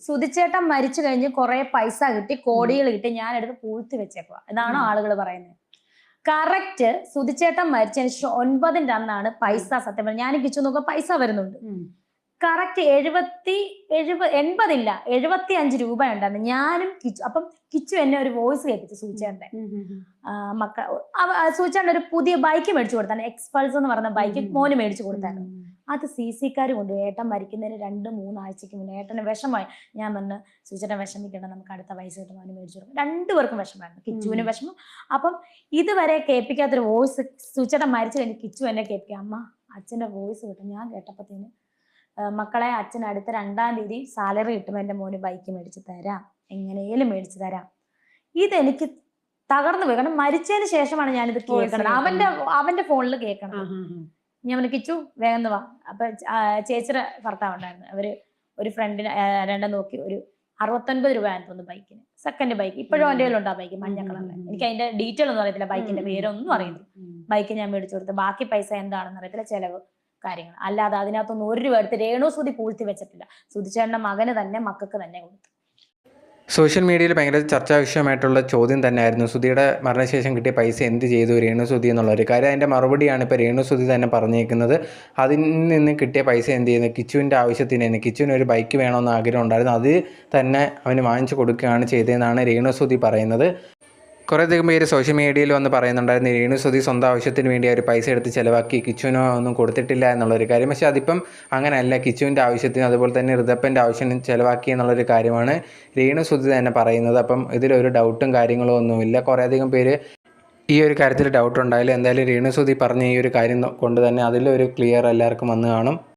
സുധിച്ചേട്ടൻ മരിച്ചു കഴിഞ്ഞ് കുറെ പൈസ കിട്ടി കോടികൾ കിട്ടി ഞാൻ എടുത്ത് പൂഴ്ത്തി വെച്ചേക്കുക ഇതാണോ. ആളുകൾ പറയുന്നത്. കറക്റ്റ് സുധിച്ചേട്ടൻ മരിച്ചതിന് ശേഷം ഒൻപതിന്റെ അന്നാണ് പൈസ സത്യം പറഞ്ഞാൽ ഞാൻ കിച്ചു നോക്കുക പൈസ വരുന്നുണ്ട്. കറക്റ്റ് എഴുപത്തി എഴുപ എൺപതില്ല എഴുപത്തി അഞ്ച് രൂപ ഉണ്ടായിരുന്നു. ഞാനും കിച്ചു അപ്പം കിച്ചു എന്നെ ഒരു വോയിസ് കേൾപ്പിച്ചു സൂചേന്റെ മക്ക സൂചേട്ടൻ ഒരു പുതിയ ബൈക്ക് മേടിച്ചു കൊടുത്താണ്. എക്സ്പൾസ് എന്ന് പറഞ്ഞ ബൈക്ക്. മോന് മേടിച്ചു കൊടുത്തായിരുന്നു. അത് സി സിക്കാർ കൊണ്ടുപോയി. ഏട്ടൻ മരിക്കുന്നതിന് രണ്ട് മൂന്നാഴ്ചക്ക് മുന്നേ ഏട്ടന് വിഷമമായി. ഞാൻ പറഞ്ഞു സൂചന വിഷമിക്കണം നമുക്ക് അടുത്ത വയസ്സ് കിട്ടുമ്പോൾ അവന് മേടിച്ചു കൊടുക്കും. രണ്ടുപേർക്കും വിഷമമായിരുന്നു. കിച്ചുവിന്. വിഷമം. അപ്പം ഇതുവരെ കേൾപ്പിക്കാത്തൊരു വോയിസ് സൂചന മരിച്ചു കഴിഞ്ഞ് കിച്ചു എന്നെ കേൾപ്പിക്കുക. അമ്മ അച്ഛന്റെ വോയിസ് കിട്ടും. ഞാൻ കേട്ടപ്പത്തേന് മക്കളെ അച്ഛൻ അടുത്ത രണ്ടാം തീയതി സാലറി കിട്ടുമ്പോൾ എന്റെ മോന് ബൈക്ക് മേടിച്ച് തരാം. എങ്ങനെയും മേടിച്ച് തരാം. ഇതെനിക്ക് തകർന്നു പോയി. കാരണം മരിച്ചതിന് ശേഷമാണ് ഞാനിത് കേൾക്കണത്. അവന്റെ അവന്റെ ഫോണിൽ കേൾക്കണം ഞാൻ വിളിക്കിച്ചു കിച്ചു വേഗം വാ. അപ്പൊ ചേച്ചിയുടെ ഭർത്താവ് ഉണ്ടായിരുന്നു. അവർ ഒരു ഫ്രണ്ടിന് രണ്ടും നോക്കി ഒരു അറുപത്തൊൻപത് രൂപ ആയിരുന്നു തോന്നുന്നു ബൈക്കിന് സെക്കൻഡ് ബൈക്ക് ഇപ്പോഴും. എന്റെ കയ്യിലുണ്ട് ആ ബൈക്ക് മഞ്ഞ കളറിൽ. എനിക്ക് അതിന്റെ ഡീറ്റെയിൽ ഒന്നും അറിയത്തില്ല. ബൈക്കിന്റെ പേരൊന്നും അറിയില്ല ബൈക്ക് ഞാൻ മേടിച്ചു കൊടുത്തു. ബാക്കി പൈസ എന്താണെന്ന് അറിയത്തില്ല. ചെലവ് കാര്യങ്ങൾ. അല്ലാതെ അതിനകത്തൊന്നും ഒരു രൂപ രേണു സുതി പൂഴ്ത്തി വെച്ചിട്ടില്ല. സുധിച്ചേട്ടന്റെ മകന് തന്നെ മക്കൾക്ക് തന്നെ കൊടുത്തു. സോഷ്യൽ മീഡിയയിൽ ഭയങ്കര ചർച്ചാ വിഷയമായിട്ടുള്ള ചോദ്യം തന്നെയായിരുന്നു. സുധിയുടെ മരണശേഷം കിട്ടിയ പൈസ എന്ത് ചെയ്തു രേണു സുധി എന്നുള്ള ഒരു കാര്യം. അതിന്റെ മറുപടിയാണ് ഇപ്പോൾ രേണു സുധി തന്നെ പറഞ്ഞേക്കുന്നത്. അതിൽ നിന്ന് കിട്ടിയ പൈസ എന്ത് ചെയ്യുന്നു? കിച്ചുവിന്റെ ആവശ്യത്തിന് തന്നെ. കിച്ചുവിന് ഒരു ബൈക്ക് വേണമെന്ന് ആഗ്രഹം ഉണ്ടായിരുന്നു. അത് തന്നെ അവന് വാങ്ങിച്ചു കൊടുക്കുകയാണ് ചെയ്തതെന്നാണ് രേണു സുധി പറയുന്നത്. കുറേ അധികം പേര് സോഷ്യൽ മീഡിയയിൽ വന്ന് പറയുന്നുണ്ടായിരുന്നു രേണു സുധി സ്വന്തം ആവശ്യത്തിന് വേണ്ടി അവർ പൈസ എടുത്ത് ചിലവാക്കി കിച്ചുവിനോ ഒന്നും കൊടുത്തിട്ടില്ല എന്നുള്ളൊരു കാര്യം. പക്ഷേ അതിപ്പം അങ്ങനെയല്ല. കിച്ചുവിന്റെ ആവശ്യത്തിന് അതുപോലെ തന്നെ ഋതപ്പന്റെ ആവശ്യത്തിന് ചിലവാക്കി എന്നുള്ളൊരു കാര്യമാണ് രേണു സുധി തന്നെ പറയുന്നത്. അപ്പം ഇതിലൊരു ഡൗട്ടും കാര്യങ്ങളോ ഒന്നുമില്ല. കുറേ അധികം പേര് ഈ ഒരു കാര്യത്തിൽ ഡൗട്ട് ഉണ്ടായാലും എന്തായാലും രേണു സുധി പറഞ്ഞ ഈ ഒരു കാര്യം കൊണ്ട് തന്നെ അതിലൊരു ക്ലിയർ എല്ലാവർക്കും വന്ന് കാണും.